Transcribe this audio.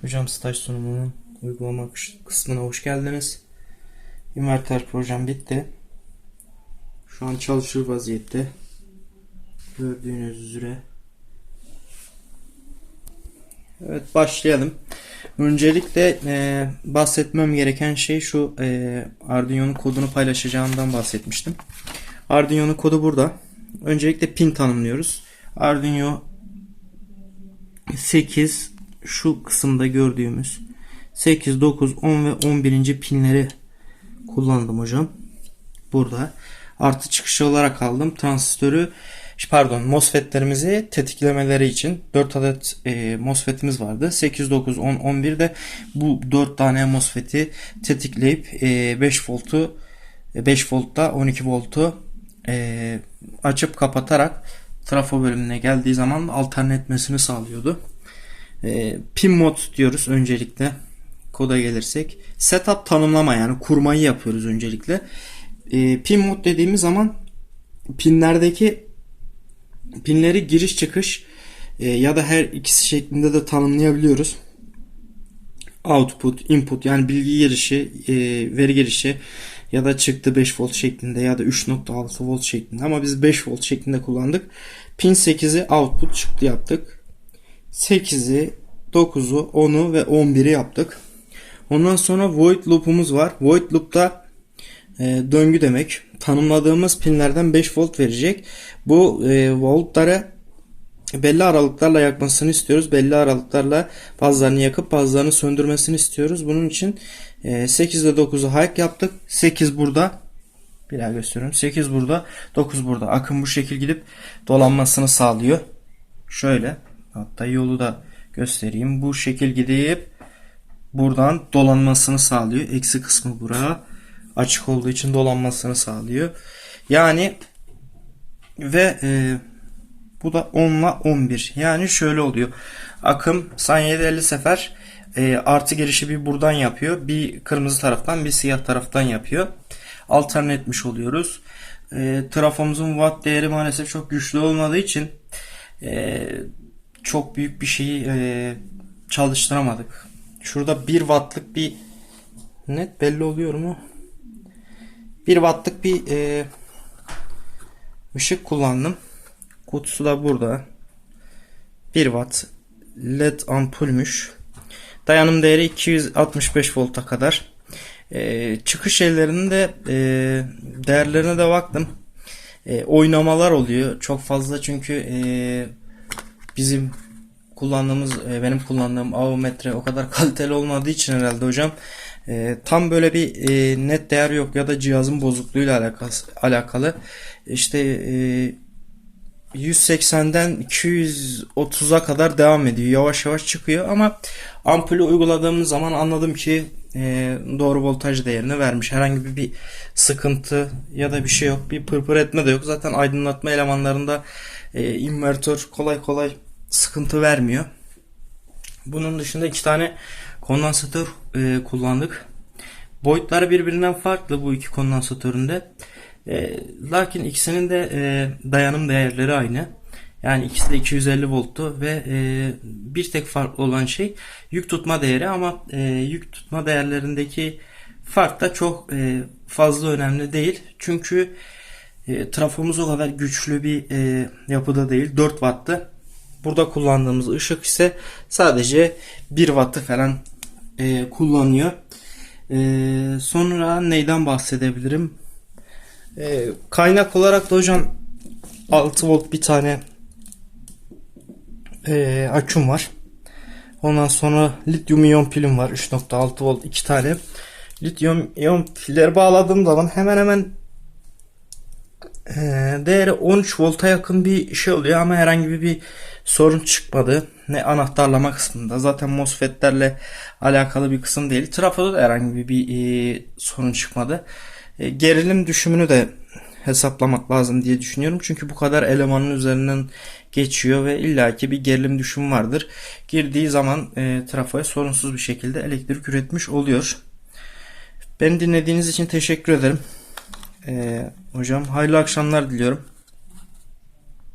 Hocam staj sunumunun uygulama kısmına hoş geldiniz. Inverter projem bitti. Şu an çalışır vaziyette. Gördüğünüz üzere. Evet başlayalım. Öncelikle e, bahsetmem gereken şey şu e, Arduino'nun kodunu paylaşacağımdan bahsetmiştim. Arduino'nun kodu burada. Öncelikle pin tanımlıyoruz. Arduino 8 şu kısımda gördüğümüz 8, 9, 10 ve 11. pinleri kullandım hocam. Burada artı çıkışı olarak aldım. Transistörü pardon MOSFET'lerimizi tetiklemeleri için 4 adet e, MOSFET'imiz vardı. 8, 9, 10, 11 de bu 4 tane MOSFET'i tetikleyip e, 5 voltu 5 voltta 12 voltu e, açıp kapatarak trafo bölümüne geldiği zaman alterne etmesini sağlıyordu. E, pin mod diyoruz öncelikle koda gelirsek. Setup tanımlama yani kurmayı yapıyoruz öncelikle. E, pin mod dediğimiz zaman pinlerdeki pinleri giriş çıkış e, ya da her ikisi şeklinde de tanımlayabiliyoruz. Output, input yani bilgi girişi, e, veri girişi ya da çıktı 5 volt şeklinde ya da 3.6 volt şeklinde ama biz 5 volt şeklinde kullandık. Pin 8'i output çıktı yaptık. 8'i 9'u 10'u ve 11'i yaptık. Ondan sonra void loop'umuz var. Void loop'ta e, döngü demek. Tanımladığımız pinlerden 5 volt verecek. Bu e, voltları belli aralıklarla yakmasını istiyoruz. Belli aralıklarla bazılarını yakıp bazılarını söndürmesini istiyoruz. Bunun için e, 8 ile 9'u hike yaptık. 8 burada. Bir daha gösteriyorum. 8 burada. 9 burada. Akım bu şekil gidip dolanmasını sağlıyor. Şöyle. Hatta yolu da göstereyim. Bu şekil gidip buradan dolanmasını sağlıyor. Eksi kısmı buraya açık olduğu için dolanmasını sağlıyor. Yani ve e, bu da 10 ile 11. Yani şöyle oluyor. Akım saniyede 50 sefer e, artı girişi bir buradan yapıyor. Bir kırmızı taraftan bir siyah taraftan yapıyor. Alterne etmiş oluyoruz. E, trafomuzun watt değeri maalesef çok güçlü olmadığı için e, çok büyük bir şeyi e, çalıştıramadık. Şurada 1 wattlık bir net belli oluyor mu? 1 wattlık bir e, ışık kullandım. Kutusu da burada. 1 watt led ampulmüş. Dayanım değeri 265 volta kadar. E, çıkış şeylerinin de e, değerlerine de baktım. E, oynamalar oluyor. Çok fazla çünkü e, bizim kullandığımız e, benim kullandığım avometre o kadar kaliteli olmadığı için herhalde hocam e, tam böyle bir e, net değer yok ya da cihazın bozukluğuyla alakalı alakalı işte e, 180'den 230'a kadar devam ediyor. Yavaş yavaş çıkıyor ama ampulü uyguladığımız zaman anladım ki doğru voltaj değerini vermiş. Herhangi bir, bir sıkıntı ya da bir şey yok. Bir pırpır etme de yok. Zaten aydınlatma elemanlarında e, invertör kolay kolay sıkıntı vermiyor. Bunun dışında iki tane kondansatör e, kullandık. Boyutları birbirinden farklı bu iki kondansatöründe. E, lakin ikisinin de e, dayanım değerleri aynı. Yani ikisi de 250 volttu ve e, bir tek farklı olan şey yük tutma değeri ama e, yük tutma değerlerindeki fark da çok e, fazla önemli değil. Çünkü e, trafomuz o kadar güçlü bir e, yapıda değil. 4 watt'tı. Burada kullandığımız ışık ise sadece 1 watt'ı falan e, kullanıyor. E, sonra neyden bahsedebilirim? E, kaynak olarak da hocam 6 volt bir tane e, aküm var. Ondan sonra lityum iyon pilim var. 3.6 volt iki tane. Lityum iyon pilleri bağladığım zaman hemen hemen değeri 13 volta yakın bir şey oluyor ama herhangi bir, sorun çıkmadı. Ne anahtarlama kısmında. Zaten MOSFET'lerle alakalı bir kısım değil. Trafoda da herhangi bir, e, sorun çıkmadı. E, gerilim düşümünü de hesaplamak lazım diye düşünüyorum. Çünkü bu kadar elemanın üzerinden geçiyor ve illaki bir gerilim düşümü vardır. Girdiği zaman e, trafoya sorunsuz bir şekilde elektrik üretmiş oluyor. Beni dinlediğiniz için teşekkür ederim. E, hocam hayırlı akşamlar diliyorum.